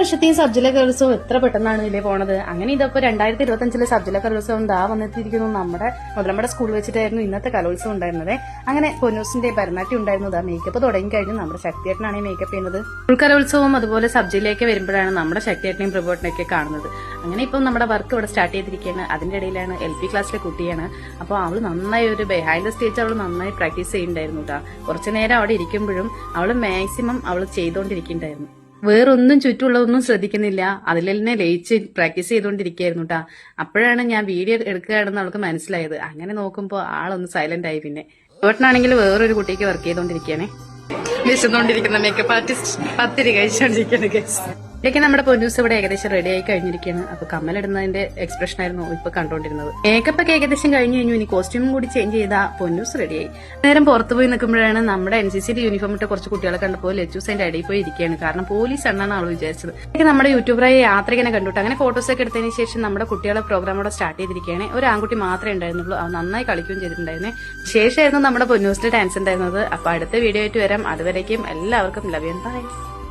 വർഷത്തെയും സബ്ജില കലോത്സവം എത്ര പെട്ടെന്നാണ് ഇതിലേ പോണത്? അങ്ങനെ ഇതപ്പോ രണ്ടായിരത്തി ഇരുപത്തി അഞ്ചിലെ സബ്ജില കലോത്സവം ദാ വന്നെത്തിയിരിക്കുന്നു. നമ്മുടെ മുതലമ്മയുടെ സ്കൂളിൽ വെച്ചിട്ടായിരുന്നു ഇന്നത്തെ കലോത്സവം ഉണ്ടായിരുന്നത്. അങ്ങനെ പൊന്നൂസിന്റെ ഭരണാട്ടി ഉണ്ടായിരുന്നു. ദാ മേക്കപ്പ് തുടങ്ങി കഴിഞ്ഞു നമ്മുടെ ശക്തിയേട്ടനാണ് ഈ മേക്കപ്പ് ചെയ്യുന്നത്. സ്കൂൾ കലോത്സവം അതുപോലെ സബ്ജിലേക്ക് വരുമ്പോഴാണ് നമ്മുടെ ശക്തിയേട്ടനെയും പ്രഭുവേട്ടനെയൊക്കെ കാണുന്നത്. അങ്ങനെ ഇപ്പം നമ്മുടെ വർക്ക് ഇവിടെ സ്റ്റാർട്ട് ചെയ്തിരിക്കുകയാണ്. അതിന്റെ ഇടയിലാണ് എൽ പി ക്ലാസ്സിലെ കുട്ടിയാണ്. അപ്പോൾ അവൾ നന്നായി ഒരു ബിഹൈൻഡ് ദ സ്റ്റേജ് അവൾ നന്നായി പ്രാക്ടീസ് ചെയ്യുന്നുണ്ടായിരുന്നു. കേട്ടോ കുറച്ചു നേരം അവിടെ ഇരിക്കുമ്പോഴും അവൾ മാക്സിമം അവൾ ചെയ്തുകൊണ്ടിരിക്കുന്നുണ്ടായിരുന്നു വേറൊന്നും ചുറ്റുമുള്ളതൊന്നും ശ്രദ്ധിക്കുന്നില്ല. അതിൽ തന്നെ ലയിച്ച് പ്രാക്ടീസ് ചെയ്തുകൊണ്ടിരിക്കുകയായിരുന്നു കേട്ടാ അപ്പോഴാണ് ഞാൻ വീഡിയോ എടുക്കുകയാണെന്ന് അവൾക്ക് മനസ്സിലായത്. അങ്ങനെ നോക്കുമ്പോൾ ആളൊന്ന് സൈലന്റ് ആയി പിന്നെ. ഏട്ടനാണെങ്കിൽ വേറൊരു കുട്ടിക്ക് വർക്ക് ചെയ്തുകൊണ്ടിരിക്കുകയാണേ. വിശന്നുകൊണ്ടിരിക്കുന്ന മേക്കപ്പ് ആർട്ടിസ്റ്റ് പത്തിരി കഴിച്ചുകൊണ്ടിരിക്കുകയാണ് ഗൈസ് ഇതൊക്കെ നമ്മുടെ പൊന്നൂസ് ഇവിടെ ഏകദേശം റെഡി ആയി കഴിഞ്ഞിരിക്കുകയാണ്. അപ്പൊ കമ്മലിടുന്നതിന്റെ എക്സ്പ്രഷൻ ആയിരുന്നു ഇപ്പൊ കണ്ടുകൊണ്ടിരുന്നത് മേക്കപ്പ് ഒക്കെ ഏകദേശം കഴിഞ്ഞു കഴിഞ്ഞു. ഇനി കോസ്റ്റ്യൂം കൂടി ചേഞ്ച് ചെയ്ത പൊന്നൂസ് റെഡിയായി നേരം പുറത്തു പോയി നിൽക്കുമ്പോഴാണ് നമ്മുടെ എൻ സി സിയുടെ യൂണിഫോം ഇട്ട് കുറച്ച് കുട്ടികളെ കണ്ടപ്പോൾ ലച്ചൂസ് അതിന്റെ അടിയിൽ പോയി ഇരിക്കുകയാണ്. കാരണം പോലീസ് എണ്ണാണ് അവൾ വിചാരിച്ചത്. ഇതൊക്കെ നമ്മുടെ യൂട്യൂബറായ യാത്ര ഇങ്ങനെ കണ്ടുട്ട്. അങ്ങനെ ഫോട്ടോസ് ഒക്കെ എടുത്തതിന് ശേഷം നമ്മുടെ കുട്ടികളെ പ്രോഗ്രാം ഇവിടെ സ്റ്റാർട്ട് ചെയ്തിരിക്കുകയാണ്. ഒരു ആൺകുട്ടി മാത്രമേ ഉണ്ടായിരുന്നുള്ളൂ. അവൻ നന്നായി കളിക്കുകയും ചെയ്തിട്ടുണ്ടായിരുന്നു. ശേഷമായിരുന്നു നമ്മുടെ പൊന്നൂസിന്റെ ഡാൻസ് ഉണ്ടായിരുന്നത്. അപ്പൊ അടുത്ത വീഡിയോ ആയിട്ട് വരാം. അതുവരേക്കും എല്ലാവർക്കും ലവ് യു ബൈ